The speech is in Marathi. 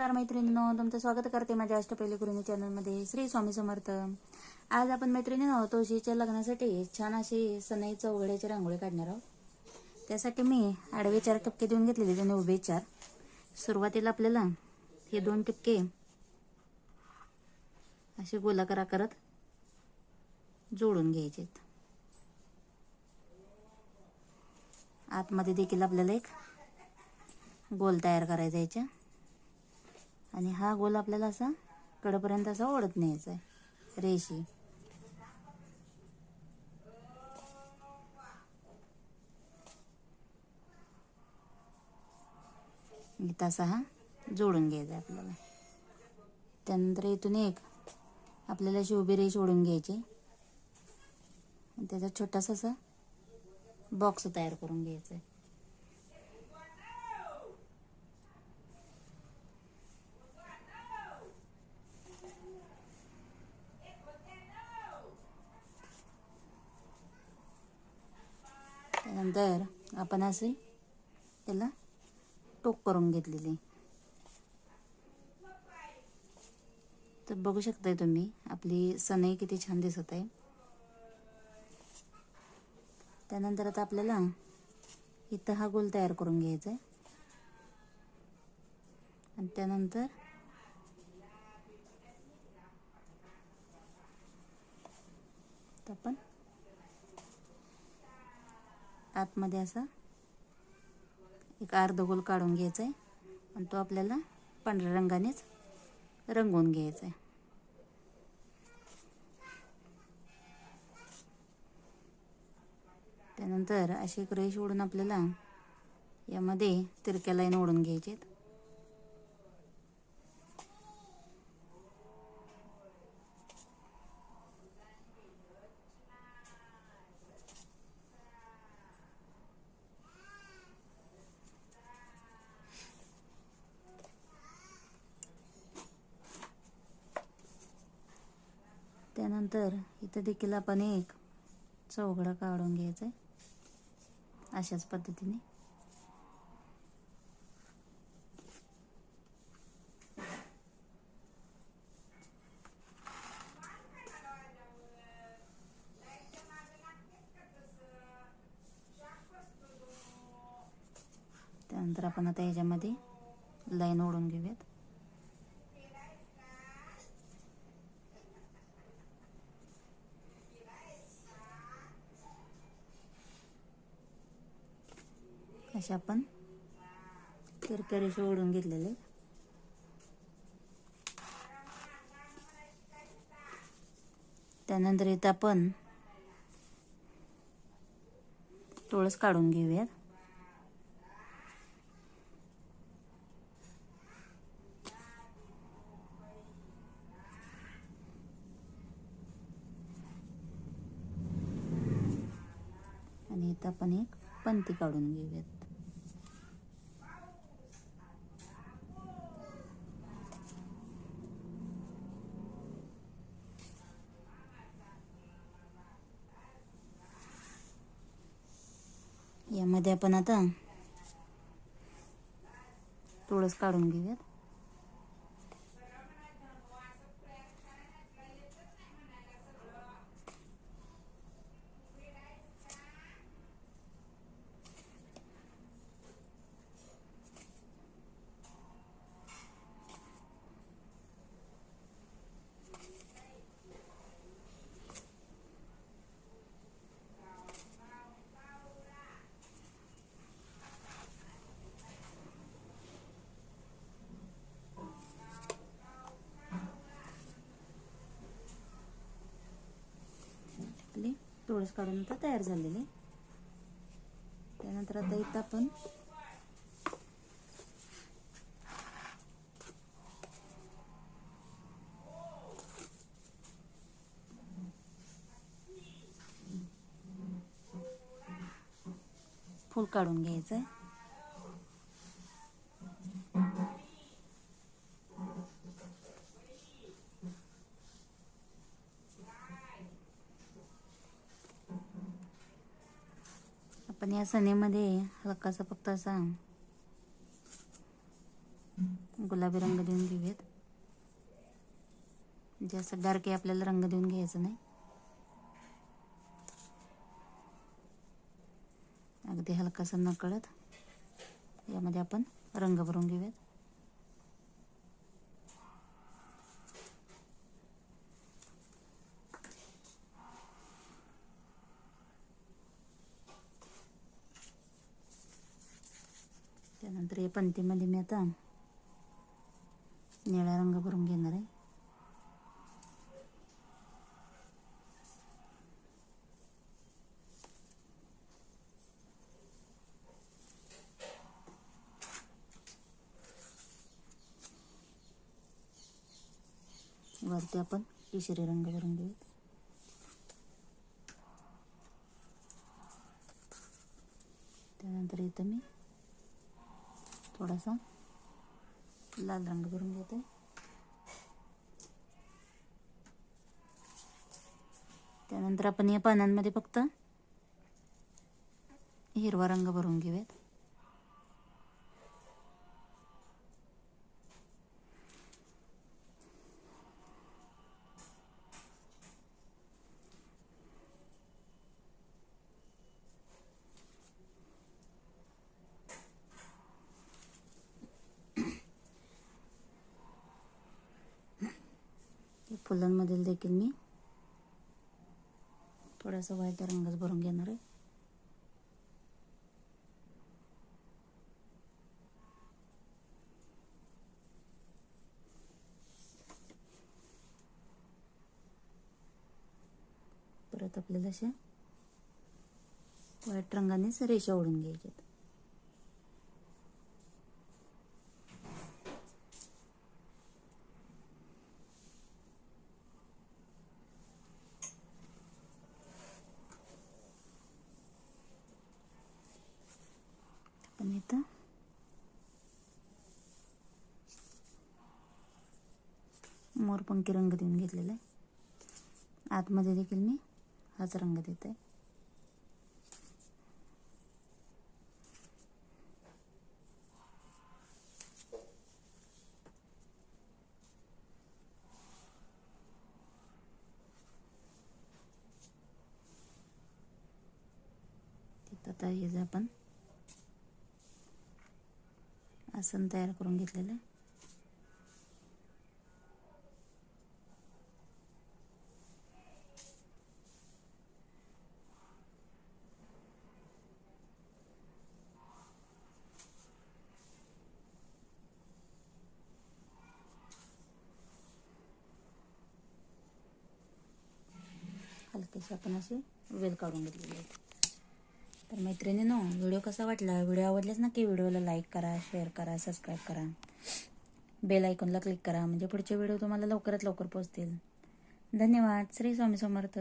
नमस्कार मैत्रिणींनो तुमचं स्वागत करते माझ्या अष्टपैली गुरुनी चॅनलमध्ये. श्री स्वामी समर्थ. आज आपण मैत्रिणींनो तुळशीच्या लग्नासाठी छान अशी सनई चौघड्याची रांगोळी काढणार आहोत. त्यासाठी मी आडवे चार टपके देऊन घेतलेले त्याने उभे चार. सुरुवातीला आपल्याला हे दोन टिपके असे गोलाकार आकारात जोडून घ्यायचे आतमध्ये देखील आपल्याला एक गोल तयार करायचा याच्या. आणि हा गोल आपल्याला असा कडपर्यंत असा ओढत न्यायचा आहे रेशी तसा हा जोडून घ्यायचा आहे आपल्याला. त्यानंतर इथून एक आपल्याला अशी उभी रेष ओढून घ्यायची. त्याचा छोटासा असा बॉक्स तयार करून घ्यायचा आहे त्यानंतर आपण असे त्याला टोक करून घेतलेले. तर बघू शकताय तुम्ही आपली सनई किती छान दिसत आहे. त्यानंतर आता आपल्याला इथं हा गोल तयार करून घ्यायचा आहे आणि त्यानंतर आपण आतमध्ये असा एक अर्ध गोल काढून घ्यायचा आहे आणि तो आपल्याला पांढऱ्या रंगानेच रंगवून घ्यायचा आहे त्यानंतर अशी एक रेष ओढून आपल्याला यामध्ये तिरक्या लाईन ओढून घ्यायचे त्यानंतर इथं देखील आपण एक चौघडा काढून घ्यायचा आहे अशाच पद्धतीने. त्यानंतर आपण आता ह्याच्यामध्ये लाईन ओढून घेऊयात. अशा आपण तिरक्या सोडून ओढून घेतलेले. त्यानंतर इथं आपण तुळस काढून घेऊयात. आणि इथं आपण एक पंती काढून घेऊयात. यामध्ये आपण आता तुळस काढून घेऊयात. तुळस काढून आता तयार झालेली. त्यानंतर आता इथं आपण फूल काढून घ्यायचं आहे आपण या सनेमध्ये हलकासा फक्त असा गुलाबी रंग देऊन घेऊयात जास्त म्हणजे डार्कही आपल्याला रंग देऊन घ्यायचं नाही. अगदी हलकासा नकळत यामध्ये आपण रंग भरून घेऊयात. त्यानंतर या पंतीमध्ये मी आता निळा रंग भरून घेणार आहे वरती आपण केशरी रंग भरून घेऊयात त्यानंतर इथं मी थोडासा. लाल रंग भरून घेते. त्यानंतर आपण या पानांमध्ये फक्त हिरवा रंग भरून घेऊयात. फुलांमधील देखील मी थोडासा व्हाईट रंगच भरून घेणार आहे. परत आपल्याला अशा व्हाईट रंगानेच रेषा ओढून घ्यायच्यात. आपण मोरपंखी रंग देऊन घेतलेला आहे. आतमध्ये देखील मी हाच रंग देत आहे. तिथं आता हे जे आपण आसन तयार करून घेतलेलं आहे. हलकेसे आपण असे वेल काढून घेतलेले आहेत तर मैत्रिणीनो व्हिडिओ कसा वाटला? व्हिडिओ आवडल्यास नक्की व्हिडिओला लाईक करा शेअर करा सबस्क्राईब करा. बेल आयकॉनला क्लिक करा म्हणजे पुढचे व्हिडिओ तुम्हाला लवकरात लवकर पोहोचतील धन्यवाद. श्री स्वामी समर्थ.